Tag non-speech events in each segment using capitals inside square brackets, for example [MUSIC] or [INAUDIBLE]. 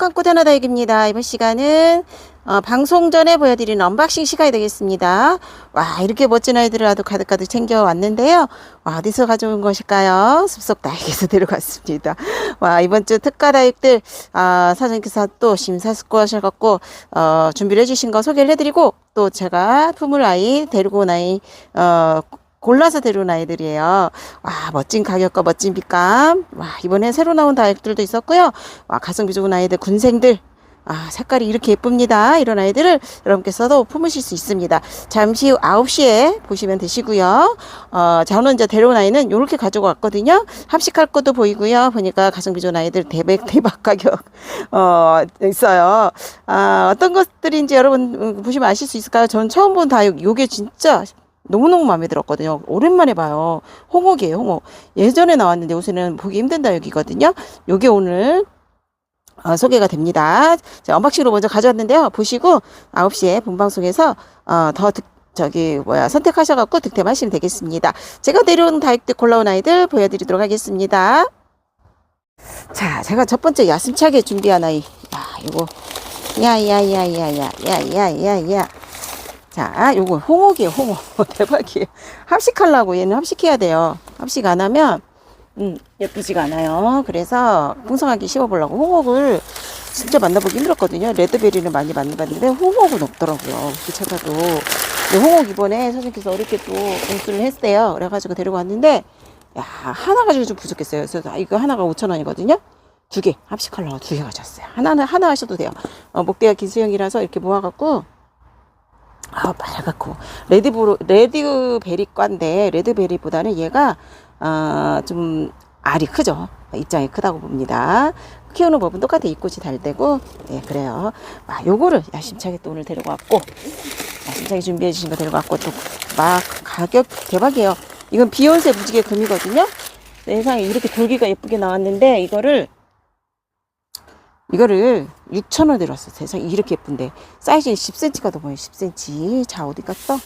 행복한 꽃하나 다육입니다. 이번 시간은 어, 방송 전에 보여드리는 언박싱 시간이 되겠습니다. 와 이렇게 멋진 아이들을 아주 가득가득 챙겨왔는데요. 와 어디서 가져온 것일까요? 숲속 다육에서 데려갔습니다. [LAUGHS] 와 이번 주 특가 다육들 아, 사장님께서 또 심사숙고하셔갖고 어, 준비를 해주신 거 소개를 해드리고 또 제가 품을 아이 데리고 온 아이 어, 골라서 데려온 아이들이에요. 와, 멋진 가격과 멋진 빛감. 와, 이번에 새로 나온 다육들도 있었고요. 와, 가성비 좋은 아이들, 군생들. 아, 색깔이 이렇게 예쁩니다. 이런 아이들을 여러분께서도 품으실 수 있습니다. 잠시 후 9시에 보시면 되시고요. 어, 저는 이제 데려온 아이는 이렇게 가지고 왔거든요. 합식할 것도 보이고요. 보니까 가성비 좋은 아이들 대박, 대박 가격, [LAUGHS] 어, 있어요. 아, 어떤 것들인지 여러분 음, 보시면 아실 수 있을까요? 전 처음 본 다육, 요게 진짜 너무너무 마음에 들었거든요. 오랜만에 봐요. 홍옥이에요, 홍옥. 예전에 나왔는데 요새는 보기 힘든 다육이거든요. 요게 오늘 어, 소개가 됩니다. 자, 언박싱으로 먼저 가져왔는데요. 보시고 9시에 본방송에서 어, 더 득, 저기 뭐야 선택하셔갖고 득템하시면 되겠습니다. 제가 데려온 다육들 골라온 아이들 보여드리도록 하겠습니다. 자, 제가 첫 번째 야심차게 준비한 아이. 야, 이거 야야야야야야야야야. 자, 요거 홍옥이에요, 홍옥. [LAUGHS] 대박이에요. 합식하려고 얘는 합식해야 돼요. 합식 안 하면 음, 예쁘지가 않아요. 그래서 풍성하게 씹어보려고 홍옥을 진짜 만나보기 힘들었거든요. 레드베리는 많이 만나봤는데 홍옥은 없더라고요. 근데 홍옥 이번에 선생님께서 어렵게 또 공수를 했어요. 그래가지고 데리고 왔는데 야 하나 가지고 좀 부족했어요. 그래서 아, 이거 하나가 5천 원이거든요. 두 개 합식하려고 두 개 가져왔어요. 하나는 하나 하셔도 돼요. 어, 목대가 기수형이라서 이렇게 모아갖고 아, 빨갛고 레드브로 레드베리과인데 레드베리보다는 얘가 아, 좀 알이 크죠. 입장이 크다고 봅니다. 키우는 법은 똑같아 입꽃이 달되고 네 그래요. 아, 요거를 야심차게 또 오늘 데리고 왔고 야심차게 준비해 주신 거 데리고 왔고 또 막 가격 대박이에요. 이건 비욘세 무지개 금이거든요. 세상에 이렇게 돌기가 예쁘게 나왔는데 이거를 이거를 6,000원 들었어. 세상에 이렇게 예쁜데. 사이즈는 10cm가 넘어요. 10cm. 자, 어디 갔어?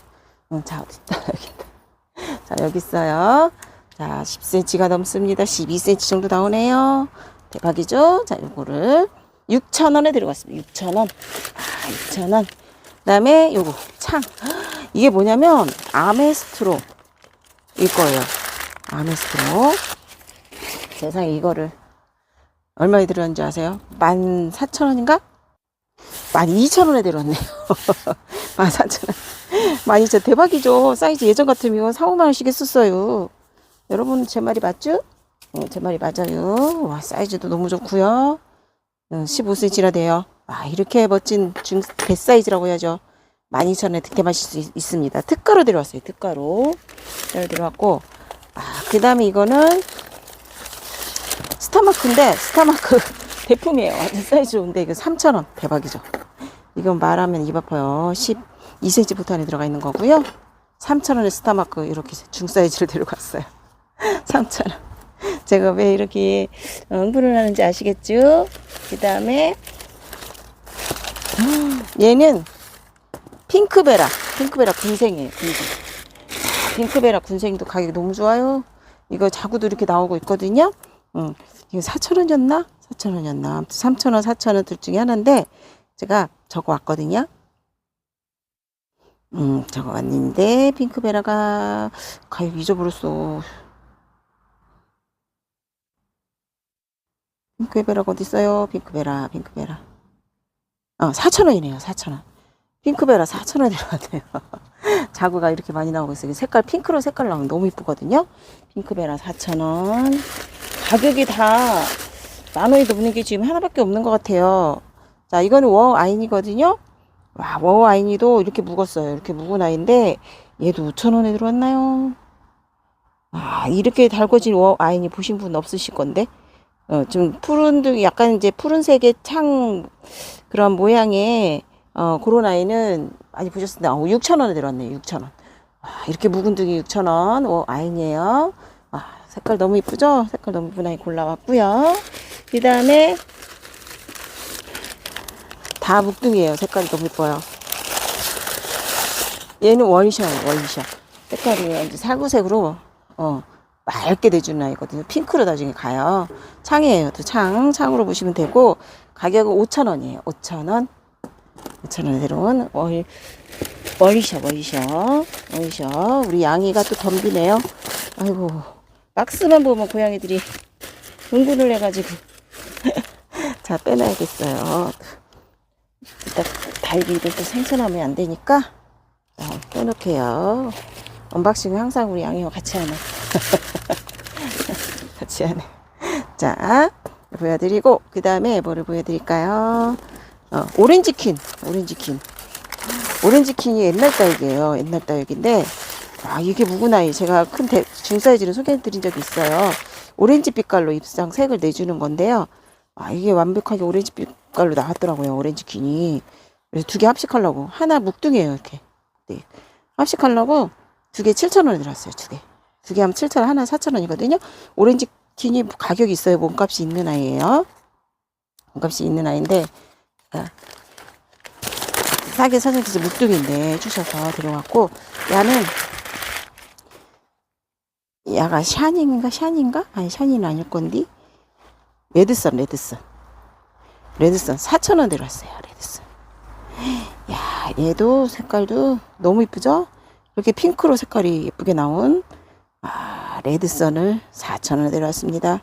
응, 자, 어디 있다. [LAUGHS] 여기 있다. 자, 여기 있어요. 자, 10cm가 넘습니다. 12cm 정도 나오네요. 대박이죠? 자, 요거를 6,000원에 들어갔습니다. 6,000원. 아, 6,000원. 그 다음에 요거, 창. [GASPS] 이게 뭐냐면, 아메스트로. 일 거예요. 아메스트로. 세상에 이거를 얼마에 들었는지 아세요? 14,000원인가? 12,000원에 들었네요. [LAUGHS] 14,000원. 12,000원. 대박이죠. 사이즈 예전 같으면 이거 4, 5만원씩 했었어요. 여러분, 제 말이 맞죠? 어, 제 말이 맞아요. 와, 사이즈도 너무 좋고요 15cm나 돼요. 와, 이렇게 멋진 중, 대사이즈라고 해야죠. 12,000원에 득템하실 수 있, 습니다 특가로 들어왔어요. 특가로. 잘 들어왔고. 아, 그 다음에 이거는 스타마크인데 스타마크 [LAUGHS] 대품이에요. 완전 사이즈 좋은데 이거 3,000원 대박이죠. 이건 말하면 입 아파요. 12cm부터 안에 들어가 있는 거고요. 3,000원에 스타마크 이렇게 중 사이즈를 데려갔어요. 3,000원. [LAUGHS] 제가 왜 이렇게 응분을 하는지 아시겠죠? 그 다음에 [GASPS] 얘는 핑크베라. 핑크베라 군생이에요. 군생. 핑크베라 군생도 가격이 너무 좋아요. 이거 자구도 이렇게 나오고 있거든요. 응. 이거 4,000원이었나? 4,000원이었나? 아무튼 3,000원, 4,000원 둘 중에 하나인데, 제가 적어 왔거든요. 음, 적어 왔는데, 핑크베라가, 가격 잊어버렸어. 핑크베라가 어딨어요? 핑크베라, 핑크베라. 어, 4,000원이네요, 4,000원. 핑크베라 4,000원 들어갔네요. [LAUGHS] 자구가 이렇게 많이 나오고 있어요. 색깔 핑크로 색깔 나오면 너무 이쁘거든요. 핑크베라 4,000원. 가격이 다 만원이 넘는 게 지금 하나밖에 없는 것 같아요. 자, 이거는 워 아인이거든요. 와, 워 아인이도 이렇게 묵었어요. 이렇게 묵은 아이인데 얘도 5천원에 들어왔나요? 아, 이렇게 달궈진 워 아인이 보신 분 없으실 건데. 어, 좀 푸른, 등 약간 이제 푸른색의 창 그런 모양의 어, 그런 아이는 많이 보셨는데, 어, 6천원에 들어왔네요. 6천원. 와, 이렇게 묵은 등이 6천원. 워 아인이에요. 와, 색깔 너무 이쁘죠? 색깔 너무 무난히 골라왔고요. 그 다음에 다 묵둥이에요. 색깔이 너무 이뻐요. 얘는 원샷, 원샷. 색깔이 이제 살구색으로 어 맑게 내주는 아이거든요. 핑크로 나중에 가요. 창이에요. 또 창, 창으로 보시면 되고, 가격은 5,000원이에요. 5,000원. 5,000원에 들어온 월, 월이셔, 월이셔, 월이셔. 우리 양이가 또 덤비네요. 아이고, 박스만 보면 고양이들이 흥분을 해가지고. [LAUGHS] 자, 빼놔야겠어요. 이따 달기를 또 생선하면 안 되니까. 자, 빼놓게요. 언박싱은 항상 우리 양이와 같이 하네. [LAUGHS] 같이 하네. 자, 보여드리고, 그 다음에 뭐를 보여드릴까요? 어, 오렌지 퀸, 오렌지 퀸. 오렌지 퀸이 옛날 딸기예요. 옛날 딸기인데, 아, 이게 무구나이. 제가 큰 대, 중사이즈를 소개해드린 적이 있어요. 오렌지 빛깔로 입상 색을 내주는 건데요. 아, 이게 완벽하게 오렌지 빛깔로 나왔더라고요. 오렌지 퀸이. 그래서 두 개 합식하려고. 하나 묵둥이에요, 이렇게. 네. 합식하려고 두 개 7,000원에 들었어요, 두 개. 두 개 하면 7,000원, 하나 4,000원이거든요. 오렌지 퀸이 가격이 있어요. 몸값이 있는 아이예요. 몸값이 있는 아이인데, 아, 싸게 선생님께서 묵둥이인데 주셔서 들어왔고, 야는, 야가 샤닝인가? 샤닝인가? 아니, 샤닝은 아닐 건디. 레드선, 레드선. 레드선 4,000원 들어왔어요, 레드선. 야, 얘도 색깔도 너무 이쁘죠? 이렇게 핑크로 색깔이 예쁘게 나온 아, 레드선을 4,000원에 내려왔습니다.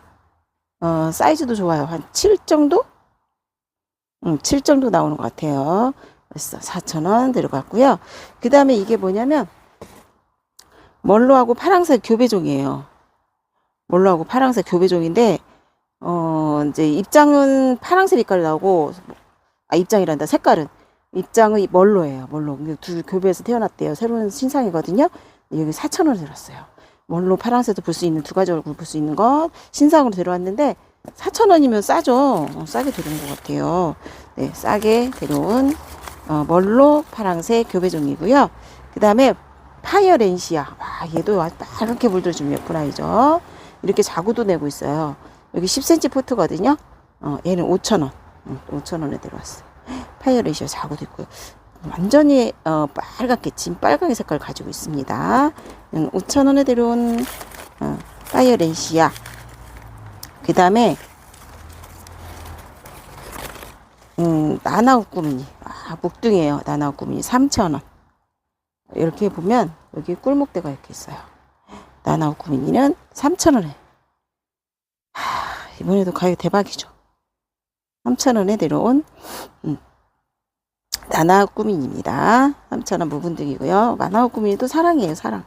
어, 사이즈도 좋아요. 한 7 정도? 음, 7 정도 나오는 것 같아요. 그래서 4,000원 들어갔고요. 그 다음에 이게 뭐냐면 멀로하고 파랑색 교배종이에요. 멀로하고 파랑색 교배종인데 어, 이제 입장은 파랑색 빛깔 나오고 아, 입장이란다. 색깔은 입장은 멀로예요. 멀로. 두 교배에서 태어났대요. 새로운 신상이거든요. 여기 4,000원 들었어요. 멀로 파란색도 볼 수 있는 두 가지 얼굴 볼 수 있는 것 신상으로 들어왔는데 4,000원이면 싸죠. 어, 싸게 들어온 것 같아요. 네, 싸게 들어온 어, 멀로 파랑색 교배종이고요. 그 다음에 파이어렌시아. 와, 얘도 빨갛게 물들어주면 예쁜 아이죠. 이렇게 자구도 내고 있어요. 여기 10cm 포트거든요. 어, 얘는 5,000원. 음, 5,000원에 들어왔어요. 파이어렌시아 자구도 있고요. 완전히 어, 빨갛게 진 빨강의 색깔 가지고 있습니다. 음, 5,000원에 들어온 어, 파이어렌시아. 그 다음에 음, 나나우 꾸미니. 아, 목둥이에요. 나나우 꾸미니 3,000원. 이렇게 보면 여기 꿀목대가 이렇게 있어요. 나나우꾸미니는 3,000원에. 하, 이번에도 가격 대박이죠. 3,000원에 들어온 음, 나나꾸민입니다. 3,000원 무분등이고요. 나나꾸민도 사랑이에요, 사랑.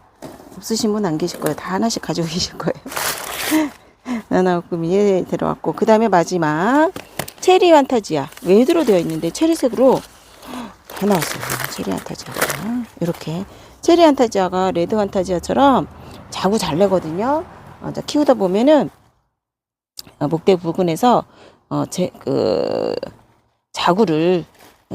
없으신 분 안 계실 거예요. 다 하나씩 가지고 [LAUGHS] 계실 거예요. [LAUGHS] 나나꾸민이 들어왔고, 그 다음에 마지막 체리 환타지아. 웨드로 되어 있는데 체리색으로 다 나왔어요. 체리 환타지아가. 이렇게. 체리 환타지아가 레드 환타지아처럼 자구 잘 내거든요. 어, 자, 키우다 보면은 어, 목대 부근에서 어, 제, 그, 자구를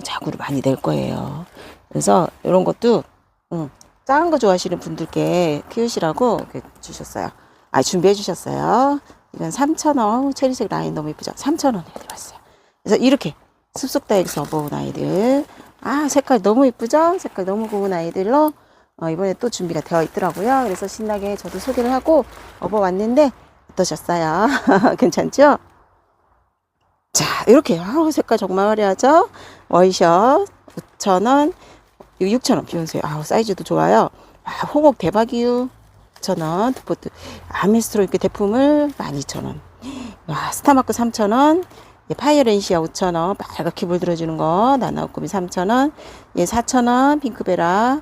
자구를 많이 낼 거예요. 그래서 이런 것도 음, 작은 거 좋아하시는 분들께 키우시라고 주셨어요. 아 준비해 주셨어요. 이건 3,000원 체리색 라인 너무 예쁘죠? 3,000원에 들어왔어요. 그래서 이렇게 숲속 다육에서 업어온 아이들 아 색깔 너무 예쁘죠? 색깔 너무 고운 아이들로 어, 이번에 또 준비가 되어 있더라고요. 그래서 신나게 저도 소개를 하고 업어왔는데 어떠셨어요? [LAUGHS] 괜찮죠? 자, 이렇게, 아우, 색깔 정말 화려하죠? 워이셔, 5,000원, 6,000원 비욘세. 아우, 사이즈도 좋아요. 아, 호곡 대박이유. 6,000원, 두포트. 아미스트로 이렇게 대품을 12,000원. 와, 스타마크 3,000원. 예, 파이어렌시아 5,000원. 빨갛게 물들어주는 거. 나나우꾸미 3,000원. 예, 4,000원. 핑크베라.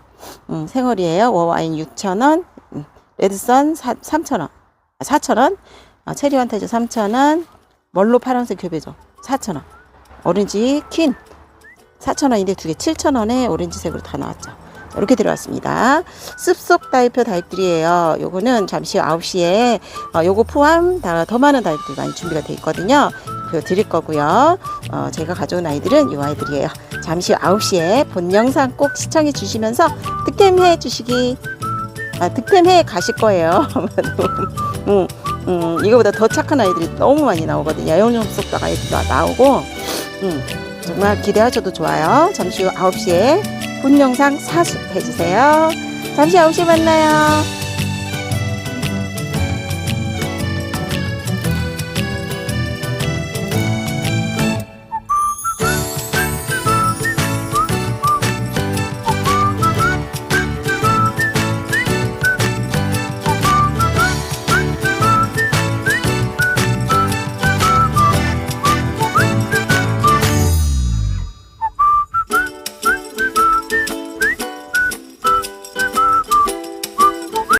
음, 생얼이에요. 워와인 6,000원. 음, 레드선 3,000원. 아, 4,000원. 아, 체리 환타지 3,000원. 멀로 파란색 교배죠. 4,000원. 오렌지 퀸. 4,000원인데 두 개 7,000원에 오렌지색으로 다 나왔죠. 이렇게 들어왔습니다. 습속 다이표 다이들이에요. 요거는 잠시 후 9시에 어, 요거 포함 다, 더 많은 다이들 많이 준비가 돼 있거든요. 그거 드릴 거고요. 어, 제가 가져온 아이들은 요 아이들이에요. 잠시 후 9시에 본 영상 꼭 시청해 주시면서 득템해 주시기 아, 득템해 가실 거예요. [LAUGHS] 음, 음, 이거보다 더 착한 아이들이 너무 많이 나오거든요. 영영 속도 아이들도 나오고, 음, 정말 기대하셔도 좋아요. 잠시 후 9시에 본 영상 사수해주세요. 잠시 9시에 만나요.